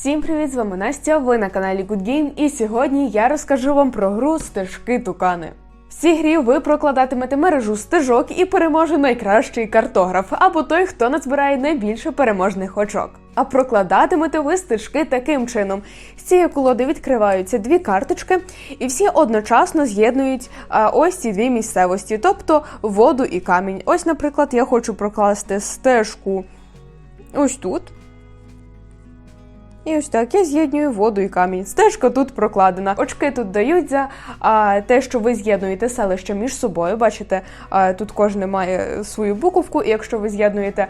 Всім привіт! З вами Настя. Ви на каналі Good Game, і сьогодні я розкажу вам про гру Стежки Тукани. В цій грі ви прокладатимете мережу стежок і переможе найкращий картограф або той, хто назбирає найбільше переможних очок. А прокладатимете ви стежки таким чином: з цієї колоди відкриваються дві карточки, і всі одночасно з'єднують ось ці дві місцевості, тобто воду і камінь. Ось, наприклад, я хочу прокласти стежку ось тут. І ось так я з'єднюю воду і камінь. Стежка тут прокладена. Очки тут дають за а, те, що ви з'єднуєте селища між собою. Бачите, а, тут кожне має свою буковку, і якщо ви з'єднуєте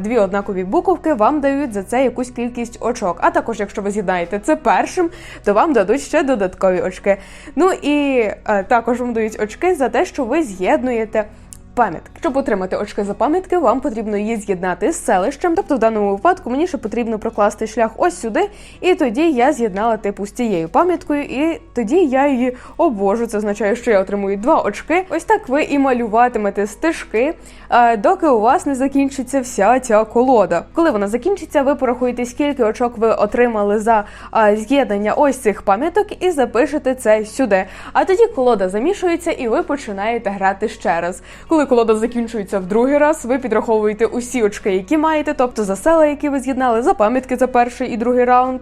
дві однакові буковки, вам дають за це якусь кількість очок. А також, якщо ви з'єднаєте це першим, то вам дадуть ще додаткові очки. Ну і а, також вам дають очки за те, що ви з'єднуєте. Пам'ятки. Щоб отримати очки за пам'ятки, вам потрібно її з'єднати з селищем. Тобто, в даному випадку мені ще потрібно прокласти шлях ось сюди, і тоді я з'єднала типу з цією пам'яткою, і тоді я її обвожу. Це означає, що я отримую два очки. Ось так ви і малюватимете стежки, е, доки у вас не закінчиться вся ця колода. Коли вона закінчиться, ви порахуєте, скільки очок ви отримали за е, з'єднання ось цих пам'яток, і запишете це сюди. А тоді колода замішується, і ви починаєте грати ще раз. Коли колода закінчується в другий раз, ви підраховуєте усі очки, які маєте, тобто за села, які ви з'єднали, за пам'ятки за перший і другий раунд,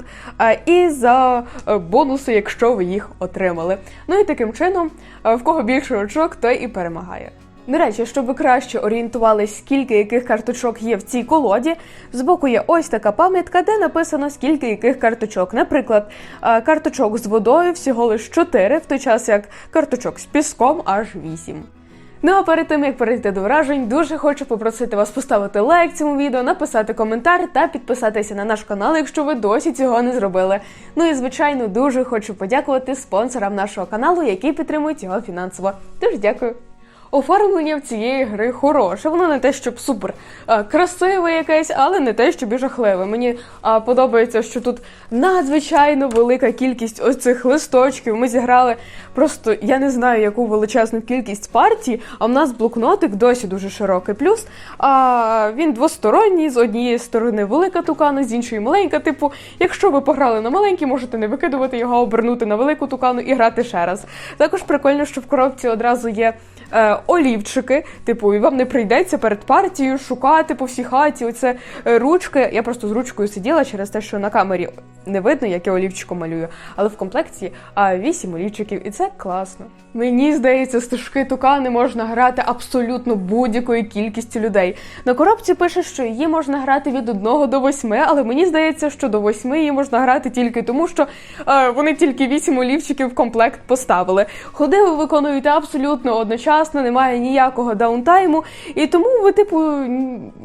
і за е, бонуси, якщо ви їх отримали. Ну і таким чином, е, в кого більше очок, той і перемагає. До речі, щоб ви краще орієнтувались, скільки яких карточок є в цій колоді, збоку є ось така пам'ятка, де написано скільки яких карточок. Наприклад, е, карточок з водою всього лиш 4, в той час як карточок з піском аж 8. Ну а перед тим як перейти до вражень, дуже хочу попросити вас поставити лайк цьому відео, написати коментар та підписатися на наш канал, якщо ви досі цього не зробили. Ну і звичайно, дуже хочу подякувати спонсорам нашого каналу, які підтримують його фінансово. Тож дякую. Оформлення в цієї гри хороше. Воно не те, щоб супер красиве якесь, але не те, щоб і жахливе. Мені подобається, що тут надзвичайно велика кількість ось цих листочків. Ми зіграли просто я не знаю, яку величезну кількість партій, а в нас блокнотик досі дуже широкий. Плюс а, він двосторонній, з однієї сторони велика тукана, з іншої маленька. Типу, якщо ви пограли на маленький, можете не викидувати його, обернути на велику тукану і грати ще раз. Також прикольно, що в коробці одразу є е, олівчики, типу, і вам не прийдеться перед партією шукати по всій хаті. Оце е, ручки. Я просто з ручкою сиділа через те, що на камері не видно, як я олівчиком малюю, але в комплекті а, 8 олівчиків, і це класно. Мені здається, стежки тукани можна грати абсолютно будь-якою кількістю людей. На коробці пише, що її можна грати від 1 до 8, але мені здається, що до 8 її можна грати тільки тому, що е, вони тільки 8 олівчиків в комплект поставили. Ходи ви виконуєте абсолютно одночасно, немає ніякого даунтайму, і тому ви, типу,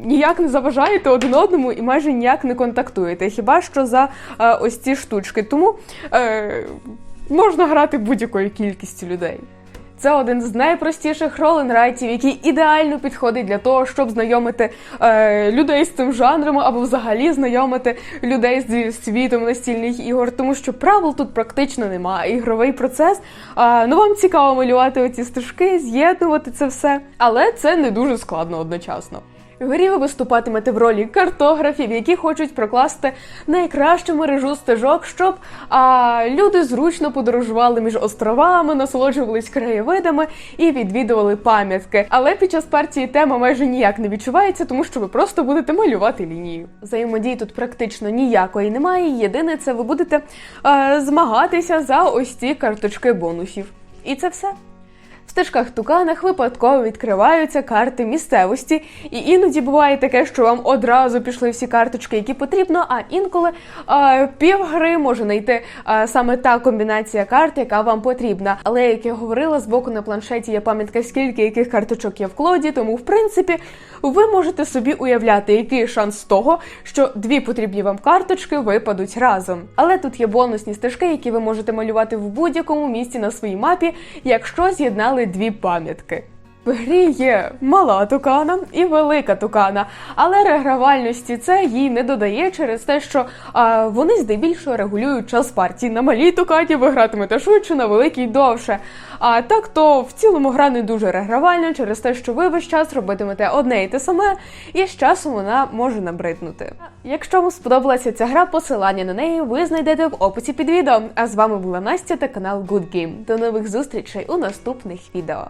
ніяк не заважаєте один одному і майже ніяк не контактуєте. Хіба що за е, ось ці штучки. Тому е, можна грати будь-якою кількістю людей. Це один з найпростіших ролен-райтів, який ідеально підходить для того, щоб знайомити е, людей з цим жанром або взагалі знайомити людей зі світом настільних ігор, тому що правил тут практично немає. Ігровий процес. Е, ну вам цікаво малювати оці стежки, з'єднувати це все, але це не дуже складно одночасно. Ви виступатимете в ролі картографів, які хочуть прокласти найкращу мережу стежок, щоб а, люди зручно подорожували між островами, насолоджувались краєвидами і відвідували пам'ятки. Але під час партії тема майже ніяк не відчувається, тому що ви просто будете малювати лінію. Взаємодії тут практично ніякої немає. Єдине, це ви будете а, змагатися за ось ці карточки бонусів. І це все. В стежках туканах випадково відкриваються карти місцевості, і іноді буває таке, що вам одразу пішли всі карточки, які потрібно. А інколи а, півгри може знайти а, саме та комбінація карт, яка вам потрібна. Але як я говорила, збоку на планшеті є пам'ятка, скільки яких карточок є в колоді, тому в принципі ви можете собі уявляти, який шанс того, що дві потрібні вам карточки випадуть разом. Але тут є бонусні стежки, які ви можете малювати в будь-якому місці на своїй мапі, якщо з'єднали дві пам'ятки. В грі є мала тукана і велика тукана, але регравальності це їй не додає через те, що а, вони здебільшого регулюють час партії. На малій тукані ви гратимете швидше, на великій довше. А так то в цілому гра не дуже регравальна через те, що ви весь час робитимете одне і те саме, і з часом вона може набриднути. Якщо вам сподобалася ця гра, посилання на неї ви знайдете в описі під відео. А з вами була Настя та канал Good Game. До нових зустрічей у наступних відео.